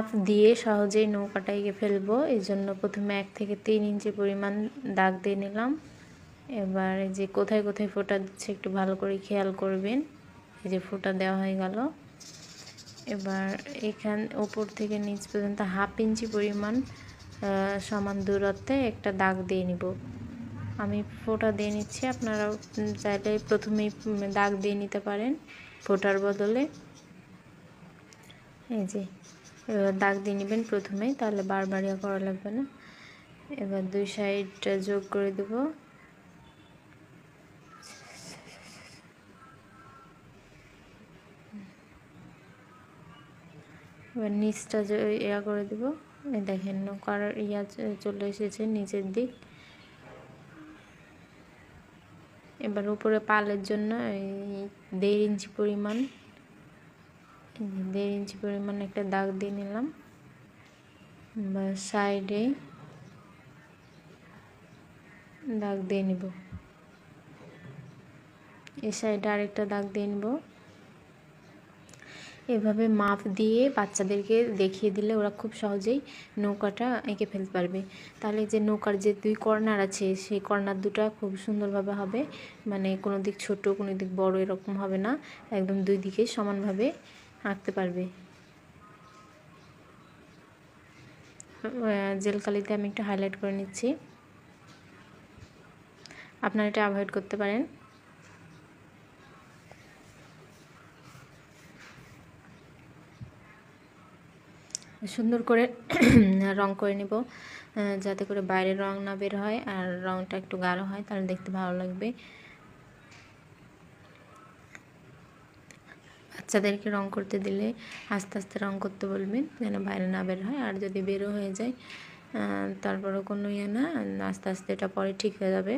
মাপ দিয়ে সহজেই নৌকাটা এঁকে ফেলব। এই জন্য প্রথমে এক থেকে তিন ইঞ্চি পরিমাণ দাগ দিয়ে নিলাম। এবার এই যে কোথায় কোথায় ফোঁটা দিচ্ছে একটু ভালো করে খেয়াল করবেন। এই যে ফোঁটা দেওয়া হয়ে গেল। এবার এখান, ওপর থেকে নিচ পর্যন্ত হাফ ইঞ্চি পরিমাণ সমান দূরত্বে একটা দাগ দিয়ে নিব। আমি ফোঁটা দিয়ে নিচ্ছি আপনারা চাইলে প্রথমেই দাগ দিয়ে নিতে পারেন ফোঁটার বদলে। এই যে এবার দাগ দিয়ে নেবেন প্রথমেই তাহলে বারবার ইয়া করা লাগবে না। এবার দুই সাইডটা যোগ করে দেব। এবার নিচটা ইয়া করে দেব। দেখেন, নৌকার ইয়া চলে এসেছে নিচের দিক। এবার উপরে পালের জন্য এই দেড় ইঞ্চি পরিমাণ দেড় ইঞ্চি পরিমাণ একটা দাগ দিয়ে নিলাম। বা সাইডে দাগ দিয়ে নিব। এ সাইডে আরেকটা দাগ দিয়ে নিব। এভাবে মাপ দিয়ে বাচ্চাদেরকে দেখিয়ে দিলে ওরা খুব সহজেই নৌকাটা এঁকে ফেলতে পারবে। তাহলে যে নৌকার যে দুই কর্নার আছে, সেই কর্নার দুটা খুব সুন্দরভাবে হবে। মানে কোনো দিক ছোট, কোনো দিক বড় এরকম হবে না। একদম দুই দিকে সমানভাবে আঁকতে পারবে। জেল কালিতে আমি একটু হাইলাইট করে নিচ্ছি। আপনারা এটা অ্যাভয়েড করতে পারেন। সুন্দর করে রং করে নিব যাতে করে বাইরের রং না বের হয় আর রংটা একটু গাঢ় হয়, তাহলে দেখতে ভালো লাগবে। বাচ্চাদেরকে রং করতে দিলে আস্তে আস্তে রং করতে বলবেন যেন বাইরে না বের হয়। আর যদি বেরো হয়ে যায় আহ, তারপরেও কোনো ইয়ে না আস্তে আস্তে এটা পরে ঠিক হয়ে যাবে।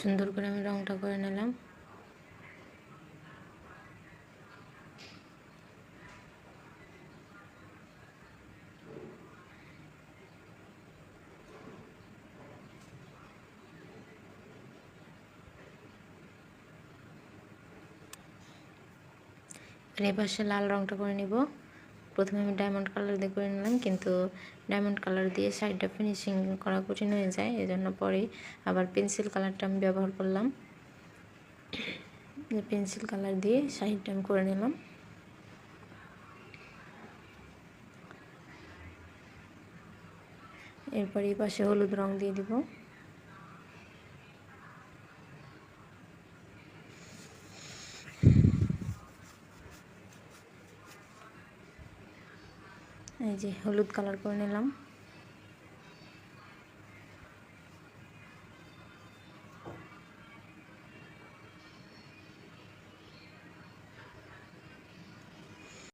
সুন্দর করে আমি রংটা করে নিলাম। আর পাশে লাল রংটা করে নিব। প্রথমে আমি ডায়মন্ড কালার দিয়ে করে নিলাম, কিন্তু ডায়মন্ড কালার দিয়ে সাইডটা ফিনিশিং করা কঠিন হয়ে যায়, এজন্য পরে আবার পেন্সিল কালারটা আমি ব্যবহার করলাম। পেন্সিল কালার দিয়ে সাইডটা আমি করে নিলাম। এরপর এই পাশে হলুদ রং দিয়ে দিব। যে হলুদ কালার করে নিলাম।